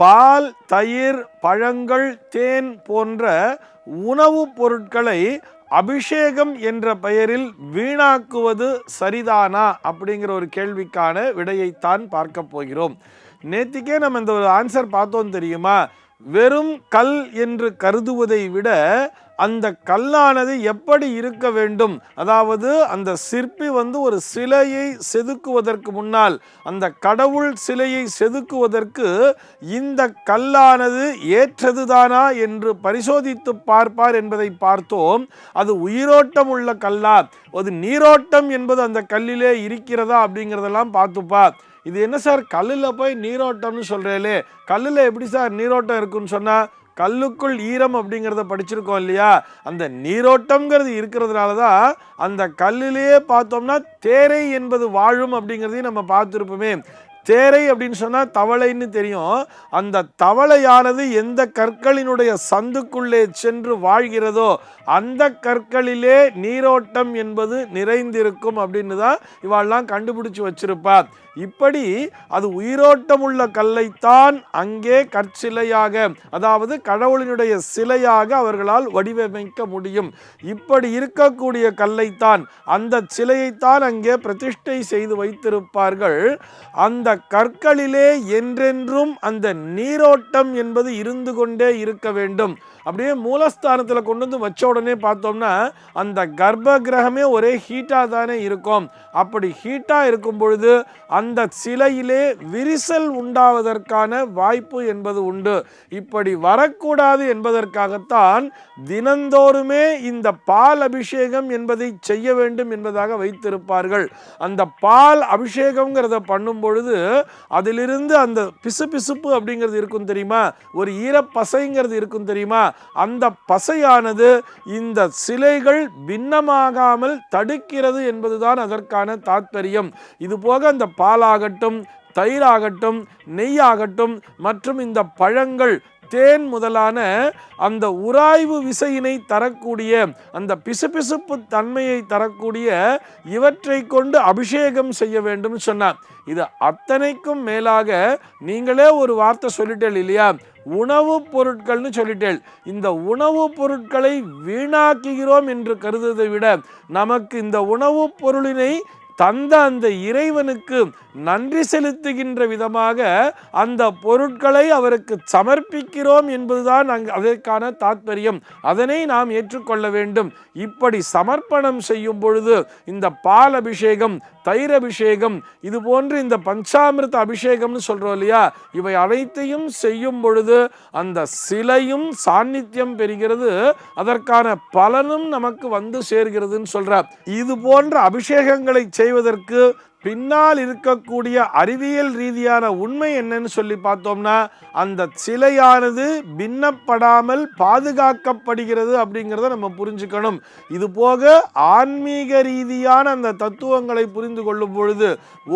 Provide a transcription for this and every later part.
பால் தயிர் பழங்கள் தேன் போன்ற உணவுப் பொருட்களை அபிஷேகம் என்ற பெயரில் வீணாக்குவது சரிதானா அப்படிங்கிற ஒரு கேள்விக்கான விடையைத்தான் பார்க்க போகிறோம். நேத்திக்கே நம்ம இந்த ஒரு ஆன்சர் பார்த்தோம் தெரியுமா? வெறும் கல் என்று கருதுவதை விட அந்த கல்லானது எப்படி இருக்க வேண்டும்? அதாவது அந்த சிற்பி வந்து ஒரு சிலையை செதுக்குவதற்கு முன்னால் அந்த கடவுள் சிலையை செதுக்குவதற்கு இந்த கல்லானது ஏற்றதுதானா என்று பரிசோதித்து பார்ப்பார் என்பதை பார்த்தோம். அது உயிரோட்டம் உள்ள கல்லா. அது நீரோட்டம் என்பது அந்த கல்லிலே இருக்கிறதா அப்படிங்கிறதெல்லாம் பார்த்துப்பார். இது என்ன சார்? கல்லில் போய் நீரோட்டம்னு சொல்கிறேலே கல்லில் எப்படி சார் நீரோட்டம் இருக்குன்னு சொன்னால் கல்லுக்குள் ஈரம் அப்படிங்கிறத படிச்சிருக்கோம் இல்லையா? அந்த நீரோட்டம்ங்கிறது இருக்கிறதுனால தான் அந்த கல்லிலேயே பார்த்தோம்னா தேரை என்பது வாழும் அப்படிங்கிறதையும் நம்ம பார்த்துருப்போமே. தேரை அப்படின்னு சொன்னால் தவளைன்னு தெரியும். அந்த தவளையானது எந்த கற்களினுடைய சந்துக்குள்ளே சென்று வாழ்கிறதோ அந்த கற்களிலே நீரோட்டம் என்பது நிறைந்திருக்கும் அப்படின்னு தான் இவாள்லாம் கண்டுபிடிச்சி வச்சிருப்பார் இப்படி அது உயிரோட்டம் உள்ள கல்லைத்தான் அங்கே கற்சிலையாக அதாவது கடவுளினுடைய சிலையாக அவர்களால் வடிவமைக்க முடியும். இப்படி இருக்கக்கூடிய கல்லைத்தான் அந்த சிலையைத்தான் அங்கே பிரதிஷ்டை செய்து வைத்திருப்பார்கள். அந்த கற்களிலே என்றென்றும் அந்த நீரோட்டம் என்பது இருந்து கொண்டே இருக்க வேண்டும். அப்படியே மூலஸ்தானத்தில் கொண்டு வந்து வச்ச உடனே பார்த்தோம்னா அந்த கர்ப்ப கிரகமே ஒரே ஹீட்டாக தானே இருக்கும். அப்படி ஹீட்டாக இருக்கும் பொழுது அந்த சிலையிலே விரிசல் உண்டாவதற்கான வாய்ப்பு என்பது உண்டு. இப்படி வரக்கூடாது என்பதற்காகத்தான் தினந்தோறுமே இந்த பால் அபிஷேகம் என்பதை செய்ய வேண்டும் என்பதாக வைத்திருப்பார்கள். அந்த பால் அபிஷேகம்ங்கிறத பண்ணும் பொழுது அதிலிருந்து அந்த பிசுபிசுப்பு அப்படிங்கிறது இருக்கும் தெரியுமா? ஒரு ஈரப்பசைங்கிறது இருக்கும் தெரியுமா? அந்த பசையானது இந்த சிலைகள் பின்னமாகாமல் தடுக்கிறது என்பதுதான் அதற்கான தாத்பரியம். இது போக அந்த பாலாகட்டும் தயிராகட்டும் நெய்யாகட்டும் மற்றும் இந்த பழங்கள் தேன் முதலான அந்த உராய்வு விசையினை தரக்கூடிய அந்த பிசுபிசுப்பு தன்மையை தரக்கூடிய இவற்றை கொண்டு அபிஷேகம் செய்ய வேண்டும் சொன்னார். இது அத்தனைக்கும் மேலாக நீங்களே ஒரு வார்த்தை சொல்லிட்டேன் இல்லையா? உணவுப் பொருட்கள்னு சொல்லிட்டேன் இந்த உணவுப் பொருட்களை வீணாக்குகிறோம் என்று கருதுவதை விட நமக்கு இந்த உணவுப் பொருளினை தந்த அந்த இறைவனுக்கு நன்றி செலுத்துகின்ற விதமாக அந்த பொருட்களை அவருக்கு சமர்ப்பிக்கிறோம் என்பதுதான் அங்கு அதற்கான தாத்பரியம். அதனை நாம் ஏற்றுக்கொள்ள வேண்டும். இப்படி சமர்ப்பணம் செய்யும் பொழுது இந்த பால் அபிஷேகம் தயிர் அபிஷேகம் இது போன்று இந்த பஞ்சாமிர்த அபிஷேகம்னு சொல்கிறோம் இல்லையா? இவை அனைத்தையும் செய்யும் பொழுது அந்த சிலையும் சாநித்தியம் பெறுகிறது. அதற்கான பலனும் நமக்கு வந்து சேர்கிறதுன்னு சொல்கிறார் இது போன்ற அபிஷேகங்களை செய்வதற்கு பின்னால் இருக்கக்கூடிய அறிவியல் ரீதியான உண்மை என்னன்னு சொல்லி பார்த்தோம்னா அந்த சிலையானது பின்னப்படாமல் பாதுகாக்கப்படுகிறது அப்படிங்கிறத நம்ம புரிஞ்சுக்கணும். இது போக ஆன்மீக ரீதியான அந்த தத்துவங்களை புரிந்து கொள்ளும் பொழுது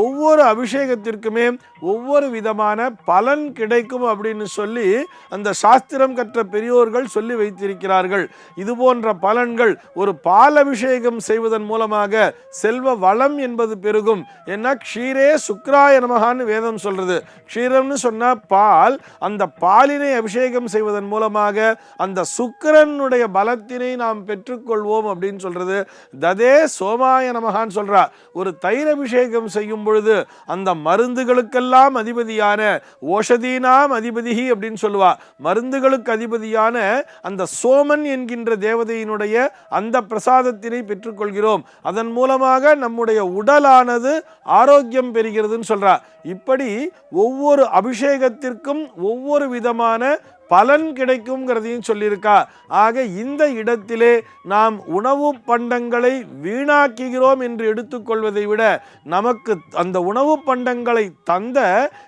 ஒவ்வொரு அபிஷேகத்திற்குமே ஒவ்வொரு விதமான பலன் கிடைக்கும் அப்படின்னு சொல்லி அந்த சாஸ்திரம் கற்ற பெரியோர்கள் சொல்லி வைத்திருக்கிறார்கள். இது போன்ற பலன்கள் ஒரு பால் அபிஷேகம் செய்வதன் மூலமாக செல்வ வளம் என்பது பெருகும். ஏன்னா க்ஷீரே சுக்ராய நமகான்னு வேதம் சொல்றது. க்ஷீரம்னு சொன்னால் பால் அந்த பாலினை அபிஷேகம் செய்வதன் மூலமாக அந்த சுக்கரனுடைய பலத்தினை நாம் பெற்றுக்கொள்வோம் அப்படின்னு சொல்றது. ததே சோமாய நமகான்னு சொல்றா. ஒரு தயிர் அபிஷேகம் செய்யும் பொழுது அந்த மருந்துகளுக்கெல்லாம் அதிபதியான ஓஷதீனாம் அதிபதிகி அப்படின்னு சொல்லுவா. மருந்துகளுக்கு அதிபதியான அந்த சோமன் என்கின்ற தேவதையினுடைய அந்த பிரசாதத்தினை பெற்றுக்கொள்கிறோம். அதன் மூலமாக நம்முடைய உடலானது ஆரோக்கியம் பெறுகிறதுன்னு சொல்றா. இப்படி ஒவ்வொரு அபிஷேகத்திற்கும் ஒவ்வொரு விதமான பலன் கிடைக்குங்கிறதையும் சொல்லியிருக்கா. ஆக இந்த இடத்திலே நாம் உணவு பண்டங்களை வீணாக்குகிறோம் என்று எடுத்துக்கொள்வதை விட நமக்கு அந்த உணவு பண்டங்களை தந்த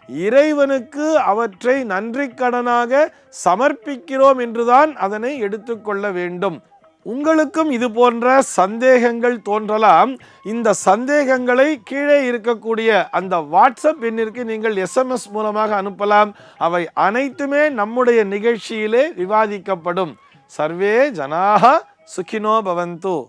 இறைவனுக்கு அவற்றை நன்றி கடனாக சமர்ப்பிக்கிறோம் என்றுதான் அதனை எடுத்துக்கொள்ள வேண்டும். உங்களுக்கும் இது போன்ற சந்தேகங்கள் தோன்றலாம். இந்த சந்தேகங்களை கீழே இருக்கக்கூடிய அந்த வாட்ஸ்அப் எண்ணிற்கு நீங்கள் எஸ்எம்எஸ் மூலமாக அனுப்பலாம். அவை அனைத்துமே நம்முடைய நிகழ்ச்சியிலே விவாதிக்கப்படும். சர்வே ஜனாக சுகினோ பவந்து.